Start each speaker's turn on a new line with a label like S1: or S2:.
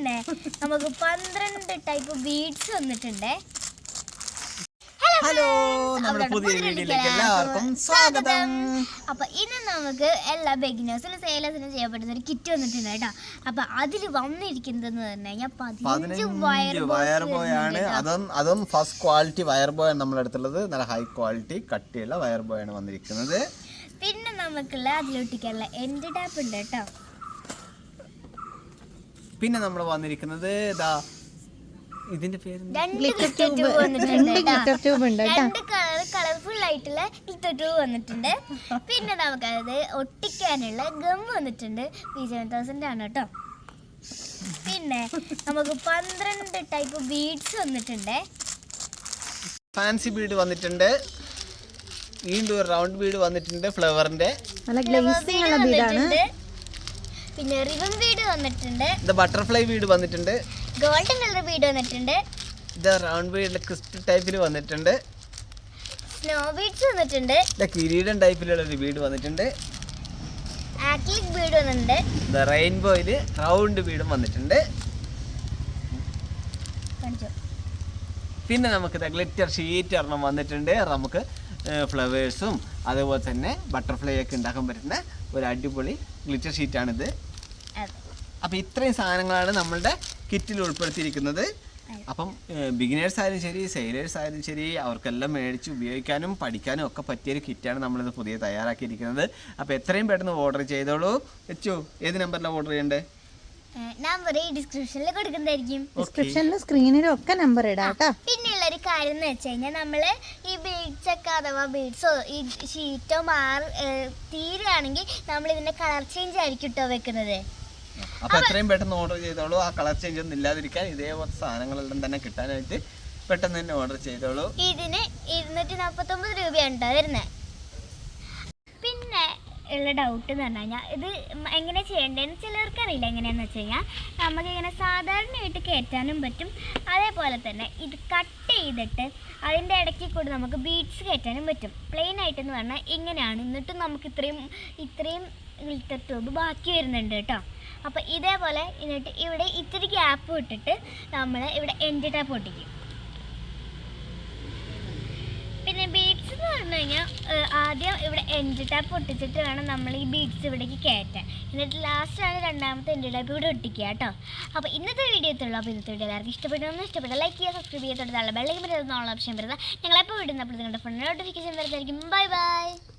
S1: പിന്നെ നമുക്ക് പന്ത്രണ്ട് ടൈപ്പ് ബീഡ്സ് വന്നിട്ടുണ്ട്.
S2: ഹലോ നമ്മുടെ പുതിയ വീഡിയോയിലേക്ക് എല്ലാവർക്കും സ്വാഗതം.
S1: അപ്പൊ ഇന്ന് നമുക്ക് എല്ലാ ബിഗിനേഴ്സിനും സെയിലേഴ്സിനും ചെയ്യപ്പെടുന്ന ഒരു കിറ്റ് വന്നിട്ടുണ്ട് കേട്ടോ. അപ്പൊ അതിൽ വന്നിരിക്കുന്നത് തന്നെ ഞാൻ പതിനഞ്ച്
S2: പതിനഞ്ച് വയർ ബോയ് ആണ്. അതും അതും ഫസ്റ്റ് ക്വാളിറ്റി വയർ ബോയ് ആണ് നമ്മുടെ അടുത്തുള്ളത്. നല്ല ഹൈ ക്വാളിറ്റി കട്ടിയുള്ള വയർ ബോയ് ആണ് വന്നിരിക്കുന്നത്.
S1: പിന്നെ നമുക്കുള്ള അതിലൊട്ടിക്കാനുള്ള എൻഡ് ടാപ്പ് ഉണ്ട് കേട്ടോ.
S2: പിന്നെ നമ്മൾ വന്നിരിക്കുന്നത് ഇതാ ഇതിന്റെ പേര്
S3: ഗ്ലിറ്റർ ട്യൂബ് ഉണ്ട് കേട്ടോ.
S1: രണ്ട് കളർ കളർഫുൾ ആയിട്ടുള്ള ഗ്ലിറ്റർ ട്യൂബ് വന്നിട്ടുണ്ട്. പിന്നെ നമുക്കത് ഒട്ടിക്കാനുള്ള ഗം വന്നിട്ടുണ്ട്. പി സെവൻ തൗസൻഡ് ആണ് കേട്ടോ. പിന്നെ നമുക്ക് പന്ത്രണ്ട് ടൈപ്പ് ബീഡ്സ് വന്നിട്ടുണ്ട്.
S2: ഫാൻസി ബീഡ് വന്നിട്ടുണ്ട്. വീണ്ടും ഒരു റൗണ്ട് ബീഡ് വന്നിട്ടുണ്ട് ഫ്ലവറിന്റെ
S3: നല്ല ഗ്ലേസിംഗ് ഉള്ള ബീഡാണ്.
S1: പിന്നെ റിബൺ വീട് വന്നിട്ടുണ്ട്.
S2: ഇത് ബട്ടർഫ്ലൈ വീട് വന്നിട്ടുണ്ട്.
S1: ഗോൾഡൻ കളർ വീട് വന്നിട്ടുണ്ട്.
S2: ഇത് റൗണ്ട് വീട് ക്രിസ്റ്റൽ ടൈപ്പിൽ വന്നിട്ടുണ്ട്.
S1: സ്നോ വീട്സ് വന്നിട്ടുണ്ട്.
S2: ഇത് കിരീടം ടൈപ്പിലുള്ള ഒരു വീട് വന്നിട്ടുണ്ട്.
S1: ആക്ലിക് വീട് വന്നിട്ടുണ്ട്.
S2: ദ റെയിൻബോയിൽ റൗണ്ട് വീടും വന്നിട്ടുണ്ട്. പിന്നെ നമുക്ക് ഗ്ലിറ്റർ ഷീറ്റ് ഒരെണ്ണം വന്നിട്ടുണ്ട്. നമുക്ക് ഫ്ലവേഴ്സും അതേപോലെ തന്നെ ബട്ടർഫ്ലൈ ഒക്കെ ഉണ്ടാക്കാൻ പറ്റുന്ന ഒരു അടിപൊളി ഗ്ലിറ്റർ ഷീറ്റാണിത്
S1: അപ്പം
S2: അപ്പോൾ ഇത്രയും സാധനങ്ങളാണ് നമ്മളുടെ കിറ്റിൽ ഉൾപ്പെടുത്തിയിരിക്കുന്നത്. അപ്പം ബിഗിനേഴ്സ് ആയാലും ശരി സെയിലേഴ്സ് ആയാലും ശരി അവർക്കെല്ലാം മേടിച്ച് ഉപയോഗിക്കാനും പഠിക്കാനും ഒക്കെ പറ്റിയൊരു കിറ്റാണ് നമ്മളിത് പുതിയ തയ്യാറാക്കിയിരിക്കുന്നത്. അപ്പോൾ എത്രയും പെട്ടെന്ന് ഓർഡർ ചെയ്തോളൂ. വെച്ചു ഏത് നമ്പറിലാണ് ഓർഡർ ചെയ്യേണ്ടത്
S1: നമ്പർ ഈ ഡിസ്ക്രിപ്ഷനിൽ കൊടുക്കുന്നതായിരിക്കും.
S3: ഡിസ്ക്രിപ്ഷനിലും സ്ക്രീനിലും ഒക്കെ നമ്പർ ഇടാം കേട്ടോ.
S1: പിന്നെയുള്ള ഒരു കാര്യം എന്ന് വെച്ച് കഴിഞ്ഞാൽ നമ്മൾ ബീഡ്സ് ഒക്കെ അഥവാ ബീഡ്സോ ഈ ഷീറ്റോ മാറി തീരുകയാണെങ്കിൽ നമ്മൾ ഇതിന്റെ കളർ ചേഞ്ച് ആയിരിക്കും കേട്ടോ വെക്കുന്നത്.
S2: അപ്പൊ എത്രയും പെട്ടെന്ന് ഓർഡർ ചെയ്തോളൂ. ആ കളർ ചേഞ്ച് ഒന്നും ഇല്ലാതിരിക്കാൻ ഇതേപോലത്തെ സാധനങ്ങളെല്ലാം തന്നെ കിട്ടാനായിട്ട് പെട്ടെന്ന് തന്നെ ഓർഡർ ചെയ്തോളൂ.
S1: ഇതിന് ഇരുന്നൂറ്റി നാപ്പത്തി ഒമ്പത് രൂപയാണ് വരുന്നത് ഉള്ള ഡൗട്ട് എന്ന് പറഞ്ഞു കഴിഞ്ഞാൽ ഇത് എങ്ങനെ ചെയ്യേണ്ടതെന്ന് ചിലർക്ക് അറിയില്ല എങ്ങനെയാണെന്ന് വെച്ച് കഴിഞ്ഞാൽ നമുക്കിങ്ങനെ സാധാരണയായിട്ട് കയറ്റാനും പറ്റും. അതേപോലെ തന്നെ ഇത് കട്ട് ചെയ്തിട്ട് അതിന്റെ ഇടയ്ക്ക് കൂടി നമുക്ക് ബീഡ്സ് കയറ്റാനും പറ്റും. പ്ലെയിൻ ആയിട്ടെന്ന് പറഞ്ഞാൽ ഇങ്ങനെയാണ്. എന്നിട്ട് നമുക്ക് ഇത്രയും ഇത്രയും ഗ്ലിറ്റർ ട്യൂബ് ബാക്കി വരുന്നുണ്ട് കേട്ടോ. അപ്പോൾ ഇതേപോലെ എന്നിട്ട് ഇവിടെ ഇത്തിരി ഗ്യാപ്പ് ഇട്ടിട്ട് നമ്മൾ ഇവിടെ എൻഡ് ടാപ്പ് ഒട്ടിക്കും പിന്നെ ബീഡ്സ് എന്ന് പറഞ്ഞു കഴിഞ്ഞാൽ ഇവിടെ ടാപ്പ് ഒട്ടിച്ചിട്ട് വേണം നമ്മൾ ഈ ബീഡ്സ് ഇവിടേക്ക് കയറ്റാൻ. എന്നിട്ട് ലാസ്റ്റാണ് രണ്ടാമത്തെ എൻഡ് ടാപ്പ് ഇവിടെ ഒട്ടിക്കുക കേട്ടോ. അപ്പോൾ ഇന്നത്തെ വീഡിയോ എത്തുള്ളൂ അപ്പോൾ ഇന്നത്തെ വീഡിയോ എല്ലാവർക്കും ഇഷ്ടപ്പെട്ടൊന്നും ഇഷ്ടപ്പെട്ട ലൈക്ക് ചെയ്യുക സബ്സ്ക്രൈബ് ചെയ്യുക തൊട്ടുള്ള ബെല്ലൈക്ക് പറ്റുന്ന ഓപ്ഷൻ വരുന്നത് ഞങ്ങളെപ്പോൾ വിടുന്ന അപ്പോൾ നിങ്ങളുടെ ഫോണിൽ നോട്ടിഫിക്കേഷൻ വരുന്നതായിരിക്കും. Bye by